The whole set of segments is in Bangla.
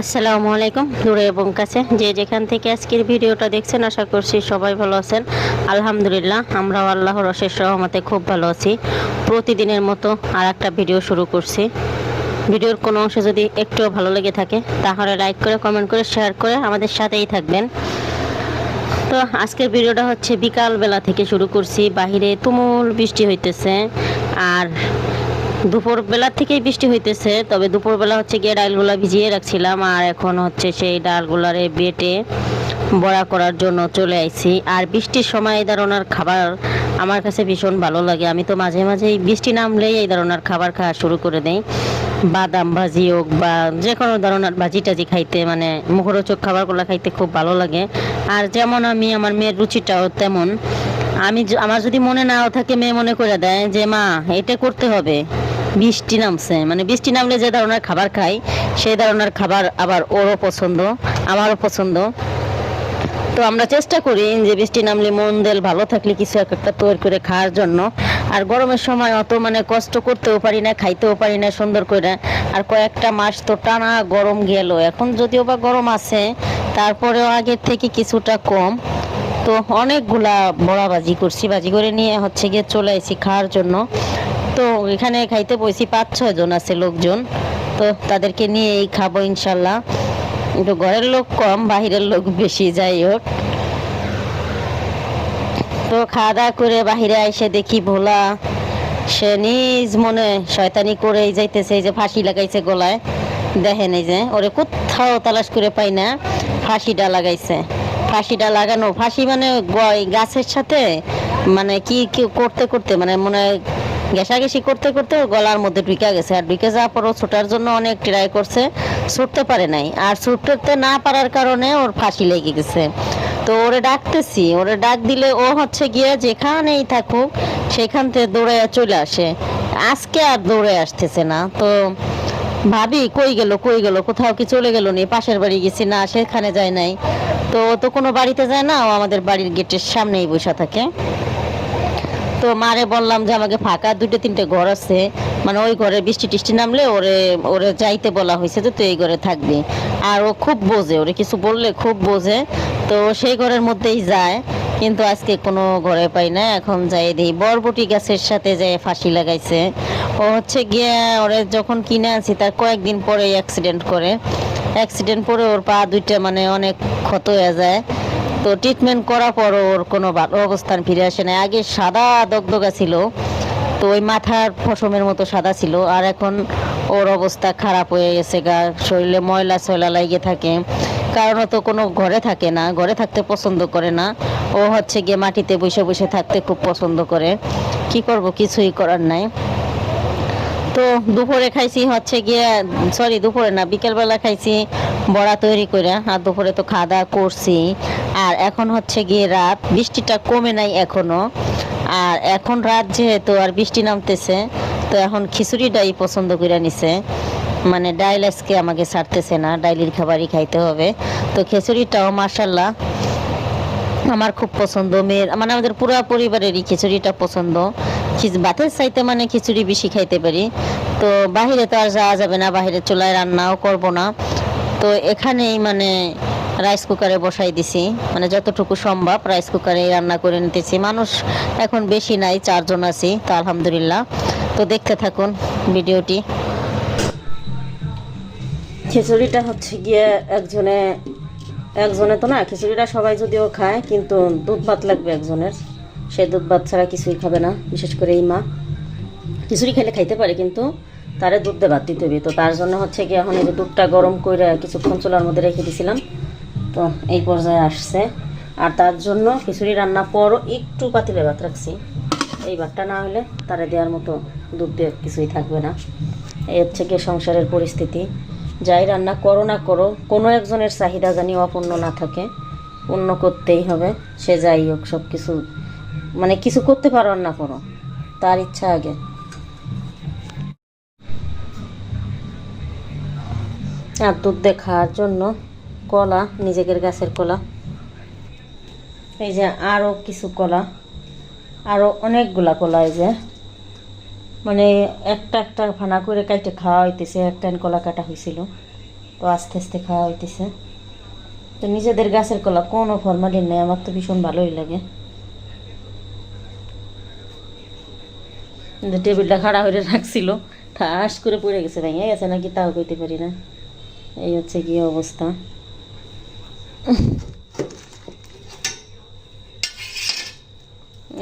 আসসালামু আলাইকুম। দূরে এবং কাছে যে যেখান থেকে আজকের ভিডিওটা দেখছেন, আশা করছি সবাই ভালো আছেন। আলহামদুলিল্লাহ, আমরাও আল্লাহর অশেষ রহমতে খুব ভালো আছি। প্রতিদিনের মতো আর একটা ভিডিও শুরু করছি। ভিডিওর কোনো অংশ যদি একটুও ভালো লেগে থাকে, তাহলে লাইক করে, কমেন্ট করে, শেয়ার করে আমাদের সাথেই থাকবেন। তো আজকের ভিডিওটা হচ্ছে বিকালবেলা থেকে শুরু করছি। বাহিরে তুমুল বৃষ্টি হইতেছে। আর দুপুরবেলা থেকেই বৃষ্টি হইতেছে, তবে দুপুরবেলা হচ্ছে গিয়ে ডালগুলা ভিজিয়ে রাখছিলাম, আর এখন হচ্ছে সেই ডালগুলারে বেটে বড়া করার জন্য চলে আইছি। আর বৃষ্টির সময় এই ধরনের খাবার আমার কাছে ভীষণ ভালো লাগে। আমি তো মাঝে মাঝেই বৃষ্টি নামলেই এই ধরনের খাবার খাওয়া শুরু করে দেই। বাদাম ভাজি হোক বা যে কোনো ধরনের ভাজি টাজি খাইতে মানে মুখরোচক খাবারগুলো খাইতে খুব ভালো লাগে। আর যেমন আমি, আমার মেয়ের রুচিটাও তেমন। আমি আমার যদি মনে নাও থাকে, মেয়ে মনে করে দেয় যে, মা, এটা করতে হবে। বৃষ্টি নামছে। মানে বৃষ্টি নামলে যে ধরনের খাবার খাই, সেই ধরনের খাবার আবার ওরও পছন্দ, আমারও পছন্দ। তো আমরা চেষ্টা করি যে বৃষ্টি নামলে মন দেল ভালো থাকলে কিছু এক একটা তৈরি করে খাওয়ার জন্য। আর গরমের সময় অত মানে কষ্ট করতেও পারি না, খাইতেও পারি না সুন্দর করে। আর কয়েকটা মাস তো টানা গরম গেল। এখন যদিও বা গরম আছে, তারপরেও আগের থেকে কিছুটা কম। তো অনেকগুলা বড়া ভাজি করছি। ভাজি করে নিয়ে হচ্ছে গিয়ে চলে এসেছি খাওয়ার জন্য। তো এখানে খাইতে বসি পাঁচ, ছয় জন আছে লোকজন। তো তাদেরকে নিয়েই খাব ইনশাল্লাহ। তো ঘরের লোক কম, বাহিরের লোক বেশি, যাই হোক। তো খাওয়া দাওয়া করে বাহিরে এসে দেখি ভোলা, সে নিজ মনে শয়তানি করেই যাইতেছে, এই যে ফাঁসি লাগাইছে গলায়। দেখেন এই যে, ওরে কোথাও তালাশ করে পাই না, ফাঁসিটা লাগাইছে। ফাঁসিটা লাগানো, ফাঁসি মানে গাছের সাথে মানে কি কি করতে করতে মানে মনে ঘেঁষাঘেঁষি করতে করতে ওর গলার মধ্যে ঢুকে গেছে। আর ঢুকে যাওয়ার পর ও ছোটার জন্য অনেক ট্রাই করছে, ছুটতে পারে নাই। আর ছুটতে না পারার কারণে ওর ফাঁসি লেগে গেছে। তো ওরে ডাকতেছি, ওরে ডাক দিলে ও হচ্ছে গিয়ে যেখানেই থাকুক, সেখান থেকে দৌড়ে চলে আসে। আজকে আর দৌড়ে আসতেছে না। তো ভাবি, কই গেল কই গেল, কোথাও কি চলে গেল নি? পাশের বাড়ি গেছি না, সেখানে যায় নাই। তো তো কোনো বাড়িতে যায় না, ও আমাদের বাড়ির গেটের সামনেই বসে থাকে। তো মারে বললাম যে আমাকে ফাঁকা দুটো তিনটে ঘর আছে। মানে ওই ঘরে বৃষ্টি টিষ্টি নামলে ওরে ওরে যাইতে বলা হয়েছে তো তুই এই ঘরে থাকবি। আর ও খুব বোঝে, ওরে কিছু বললে খুব বোঝে। তো সেই ঘরের মধ্যেই যায়, কিন্তু আজকে কোনো ঘরে পাই না, এখন যাই দিই বরবটি গাছের সাথে যে ফাঁসি লাগাইছে, ও হচ্ছে গিয়ে ওরে যখন কিনে আনছি, তার কয়েকদিন পরে অ্যাক্সিডেন্ট করে। অ্যাক্সিডেন্ট পরে ওর পা দুইটা মানে অনেক ক্ষত হয়ে যায়। তো ট্রিটমেন্ট করার পর ওর কোনো অবস্থান ফিরে আসে না আগে সাদা দগদগা ছিল, তো ওই মাথার ফসমের মতো সাদা ছিল, আর এখন ওর অবস্থা খারাপ হয়ে গেছে গা, শরীরে ময়লা সয়লা লাগিয়ে থাকে। কারণ তো কোনো ঘরে থাকে না, ঘরে থাকতে পছন্দ করে না। ও হচ্ছে গিয়ে মাটিতে বসে বসে থাকতে খুব পছন্দ করে। কি করব, কিছুই করার নাই। তো দুপুরে খাইছি, হচ্ছে গিয়ে সরি দুপুরে না, বিকেলবেলা খাইছি। বড়া তৈরি করে, আর দুপুরে তো খাওয়া দাওয়া করছি। আর এখন হচ্ছে গিয়ে রাত, বৃষ্টিটা কমে নাই এখনও। আর এখন রাত যেহেতু, আর বৃষ্টি নামতেছে, তো এখন খিচুড়িটাই পছন্দ করে নিছে। মানে ডাইল আজকে আমাকে ছাড়তেছে না, ডাইলির খাবারই খাইতে হবে। তো খিচুড়িটাও মার্শাল্লাহ আমার খুব পছন্দ। মেয়ের মানে আমাদের পুরো পরিবারেরই খিচুড়িটা পছন্দ। ভাতের চাইতে মানে খিচুড়ি বেশি খাইতে পারি। তো বাহিরে তো আর যাওয়া যাবে না, বাহিরে চুলায় রান্নাও করব না। তো এখানেই মানে রাইস কুকারে বসাই দিছি। মানে যতটুকু সম্ভব রাইস কুকারে রান্না করে নিতেছি। মানুষ এখন বেশি নাই, চারজন আছি, তো আলহামদুলিল্লাহ। তো দেখতে থাকুন ভিডিওটি। খিচুড়িটা হচ্ছে গিয়ে একজনে একজনে তো না, খিচুড়িটা সবাই যদিও খায়, কিন্তু দুধ ভাত লাগবে একজনের। সে দুধ ভাত ছাড়া কিছুই খাবে না, বিশেষ করে এই মা। খিচুড়ি খেলে খাইতে পারে, কিন্তু তারে দুধ ভাত দিতে হবে তো তার জন্য হচ্ছে কি, এখন এই যে দুধটা গরম করে কিছুক্ষণ চুলার মধ্যে রেখে দিয়েছিলাম তো এই পর্যায়ে আসছে। আর তার জন্য খিচুড়ি রান্না পরও একটু পাতিলে ভাত রাখছি। এই ভাতটা না হলে তারে দেওয়ার মতো দুধ দিয়ে কিছুই থাকবে না। এই হচ্ছে কি সংসারের পরিস্থিতি। যাই রান্না করো না করো, কোনো একজনের চাহিদা জানি অপূর্ণ না থাকে। পূর্ণ করতেই হবে, সে যাই হোক সব কিছু মানে কিছু করতে পারো না করো তার ইচ্ছা আগে। আর দুধ দিয়ে খাওয়ার জন্য কলা, নিজেদের গাছের কলা। এই যে আরও কিছু কলা আরও অনেকগুলা কলা এই যে। মানে একটা একটা ভানা করে কাইটে খাওয়া হইতেছে একটা কলা কাটা হয়েছিল তো আস্তে আস্তে খাওয়া হইতেছে। তো নিজেদের গাছের কলা কোনো ফরমালিন নেই, আমার তো ভীষণ ভালোই লাগে। টেবিলটা খাড়া হয়ে রাখছিল, ঠাস করে পড়ে গেছে, ভেঙে গেছে, নাকি তাও কইতে পারি না। এই হচ্ছে কি অবস্থা।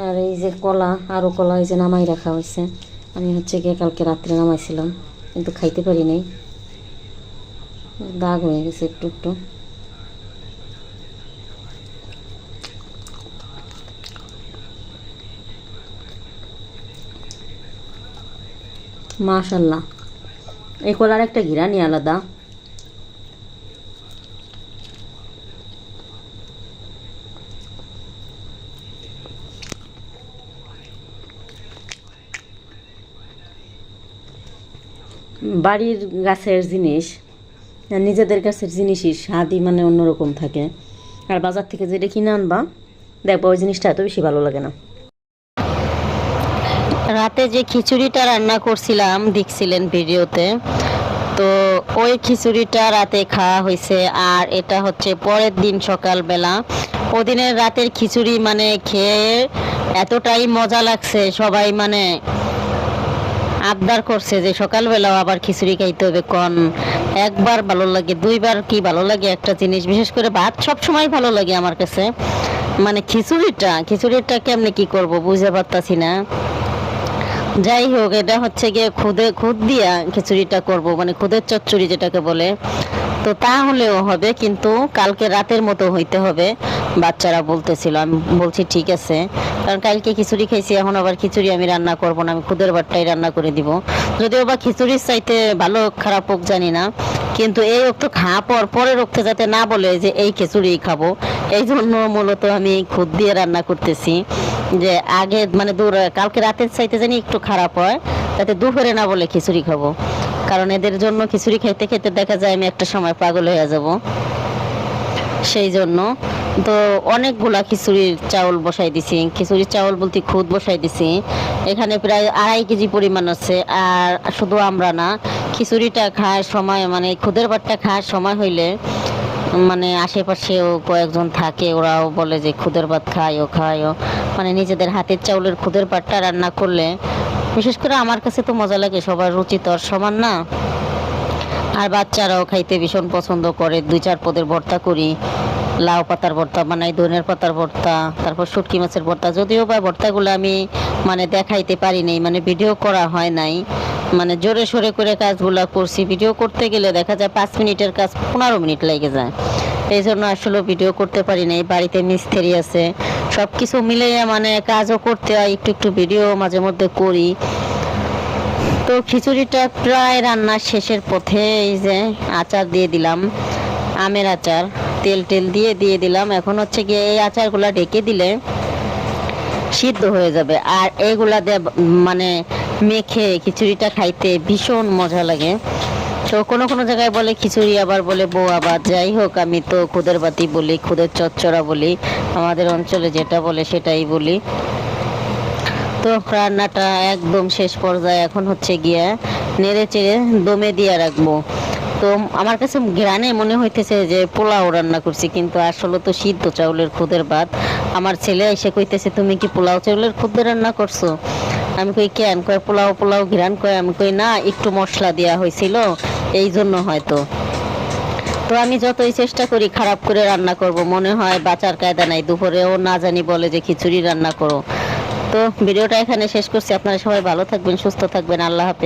আর এই যে কলা আরও কলা এই যে নামাই রাখা হয়েছে। আমি হচ্ছে গিয়ে কালকে রাত্রে নামাইছিলাম, কিন্তু খাইতে পারি নাই। দাগ হয়ে গেছে একটু একটু। মাশাল্লাহ। এই কলার একটা ঘিরানি আলাদা। বাড়ির গাছের জিনিস নিজেদের গাছের জিনিসই স্বাদই মানে অন্যরকম থাকে। আর বাজার থেকে যেটা কিনে আনবা, দেখব ওই জিনিসটা এত বেশি ভালো লাগে না। রাতে যে খিচুড়িটা রান্না করছিলাম, দেখছিলেন ভিডিওতে, তো ওই খিচুড়িটা রাতে খাওয়া হয়েছে আর এটা হচ্ছে পরের দিন সকালবেলা। ওদিনের রাতের খিচুড়ি মানে খেয়ে এতটাই মজা লাগছে, সবাই মানে আবদার করছে যে সকালবেলাও আবার খিচুড়ি খাইতে হবে, কন একবার ভালো লাগে, দুইবার কি ভালো লাগে একটা জিনিস, বিশেষ করে ভাত সব সময় ভালো লাগে আমার কাছে। মানে খিচুড়িটা খিচুড়িটা কেমনে কি করব বুঝতে পারতাছি না। যাই হোক, এটা হচ্ছে গিয়ে খুদে, খুদ দিয়া খিচুড়িটা করব মানে খুদের চচ্চড়ি যেটাকে বলে। তো তাহলেও হবে, কিন্তু কালকে রাতের মতো হইতে হবে। বাচ্চারা বলতেছিল, আমি বলছি, ঠিক আছে। কারণ কালকে খিচুড়ি খাইছি, এখন আবার খিচুড়ি আমি রান্না করব না, আমি খুদের বাটটাই রান্না করে দিব। যদিও বা খিচুড়ির চাইতে ভালো খারাপ হোক, জানি না। কিন্তু এই একটু খাওয়া পর, পরের রক্তে যাতে না বলে যে এই খিচুড়ি খাব, এই জন্য মূলত আমি খুদ দিয়ে রান্না করতেছি। যে আগে মানে দূর, কালকে রাতের চাইতে জানি একটু খারাপ হয়, তাতে দুপুরে না বলে খিচুড়ি খাব। কারণ এদের জন্য খিচুড়ি খাইতে খেতে দেখা যায় আমি একটা সময় পাগল হয়ে যাব। সেই জন্য তো অনেকগুলা খিচুড়ির চাউল বসাই দিছি। খিচুড়ির চাউল বলতে খুদ বসাই দিছি। এখানে প্রায় আড়াই কেজি পরিমাণ আছে। আর শুধু আমরা না, খিচুড়িটা খাওয়ার সময় মানে খুদের ভাতটা খাওয়ার সময় হইলে মানে আশেপাশেও কয়েকজন থাকে, ওরাও বলে যে খুদের ভাত খাইও খাইও। মানে নিজেদের হাতের চাউলের খুদের ভাতটা রান্না করলে, বিশেষ করে আমার কাছে তো মজা লাগে, সবার রুচি তো আর সমান না। আর বাচ্চারাও খাইতে ভীষণ পছন্দ করে। দুই চার পদের ভর্তা করি, লাউ পাতার ভর্তা বানাই, ধনের পাতার ভর্তা, তারপর শুটকি মাছের ভর্তা। যদিও বা ভর্তাগুলো আমি মানে দেখাইতে পারি নাই মানে ভিডিও করা হয় নাই। মানে জোরে সোরে করে কাজগুলো করছি। ভিডিও করতে গেলে দেখা যায় পাঁচ মিনিটের কাজ পনেরো মিনিট লেগে যায়। এই জন্য আসলে ভিডিও করতে পারি নাই। বাড়িতে মিস্ত্রি আছে। সব কিছু মিলিয়ে মানে কাজও করতে হয়, একটু একটু ভিডিও মাঝে মধ্যে করি। তো খিচুড়িটা প্রায় রান্নার শেষের পথে এই যে আচার দিয়ে দিলাম, আমের আচার। তেল টেল দিয়ে দিয়ে দিলাম। এখন হচ্ছে গিয়ে এই আচারগুলো ঢেকে দিলে সিদ্ধ হয়ে যাবে। আর এইগুলা দিয়ে মানে মেখে খিচুড়িটা খাইতে ভীষণ মজা লাগে। তো কোনো কোনো জায়গায় বলে খিচুড়ি আবার বলে বউ আবার। যাই হোক, আমি তো খুদের বাতি বলি, খুদের চচ্চড়া বলি। আমাদের অঞ্চলে যেটা বলে সেটাই বলি। তো রান্নাটা একদম শেষ পর্যায়ে এখন হচ্ছে গিয়ে নেড়ে চেড়ে দমে দিয়ে রাখব। তো আমার কাছে গ্রানে মনে হইতেছে যে পোলাও রান্না করছি, কিন্তু আসলে তো সিদ্ধ চাউলের খুদের ভাত। আমার ছেলে এসে কইতেছে, তুমি কি পোলাও চাউলের খুদ রান্না করছ? আমি কই কেন কয় পোলাও পোলাও ঘিরান কয় আমি কই, না, একটু মশলা দেওয়া হয়েছিল এই জন্য হয়তো। তো আমি যতই চেষ্টা করি খারাপ করে রান্না করব, মনে হয় বাঁচার কায়দা নাই, দুপুরেও না জানি বলে যে খিচুড়ি রান্না করো। তো ভিডিওটা এখানে শেষ করছি। আপনারা সবাই ভালো থাকবেন সুস্থ থাকবেন। আল্লাহ হাফেজ।